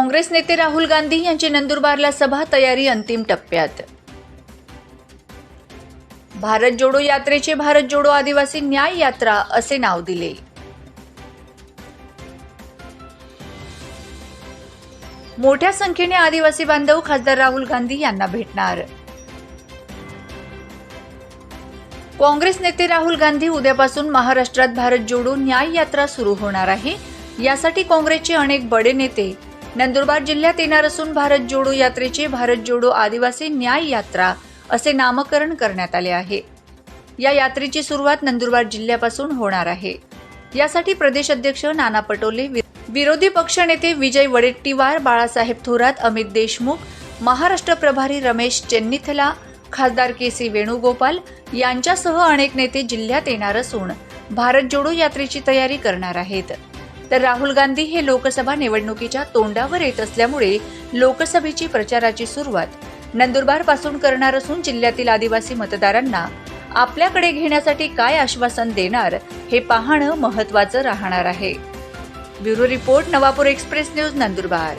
काँग्रेस नेते राहुल गांधी यांची नंदुरबारला सभा तयारी अंतिम टप्प्यात. भारत जोडो यात्रेचे भारत जोडो आदिवासी न्याय यात्रा असे नाव दिले. मोठ्या संख्येने आदिवासी बांधव खासदार राहुल गांधी यांना भेटणार. काँग्रेस नेते राहुल गांधी उद्यापासून महाराष्ट्रात भारत जोडो न्याय यात्रा सुरू होणार आहे. यासाठी काँग्रेसचे अनेक बडे नेते नंदुरबार जिल्ह्यात येणार असून भारत जोडो यात्रेचे भारत जोडो आदिवासी न्याय यात्रा असे नामकरण करण्यात आले आहे. या यात्रेची सुरुवात नंदुरबार जिल्ह्यापासून होणार आहे. यासाठी प्रदेश अध्यक्ष नाना पटोले विरोधी पक्षनेते विजय वडेट्टीवार बाळासाहेब थोरात अमित देशमुख महाराष्ट्र प्रभारी रमेश चेन्निथला खासदार के सी वेणुगोपाल यांच्यासह अनेक नेते जिल्ह्यात येणार असून भारत जोडो यात्रेची तयारी करणार आहेत. तर राहुल गांधी हे लोकसभा निवडणुकीच्या तोंडावर येत असल्यामुळे लोकसभेची प्रचाराची सुरुवात नंदुरबारपासून करणार असून जिल्ह्यातील आदिवासी मतदारांना आपल्याकडे घेण्यासाठी काय आश्वासन देणार हे पाहणं महत्वाचं राहणार आहे. Bureau report Navapur express news Nandurbar.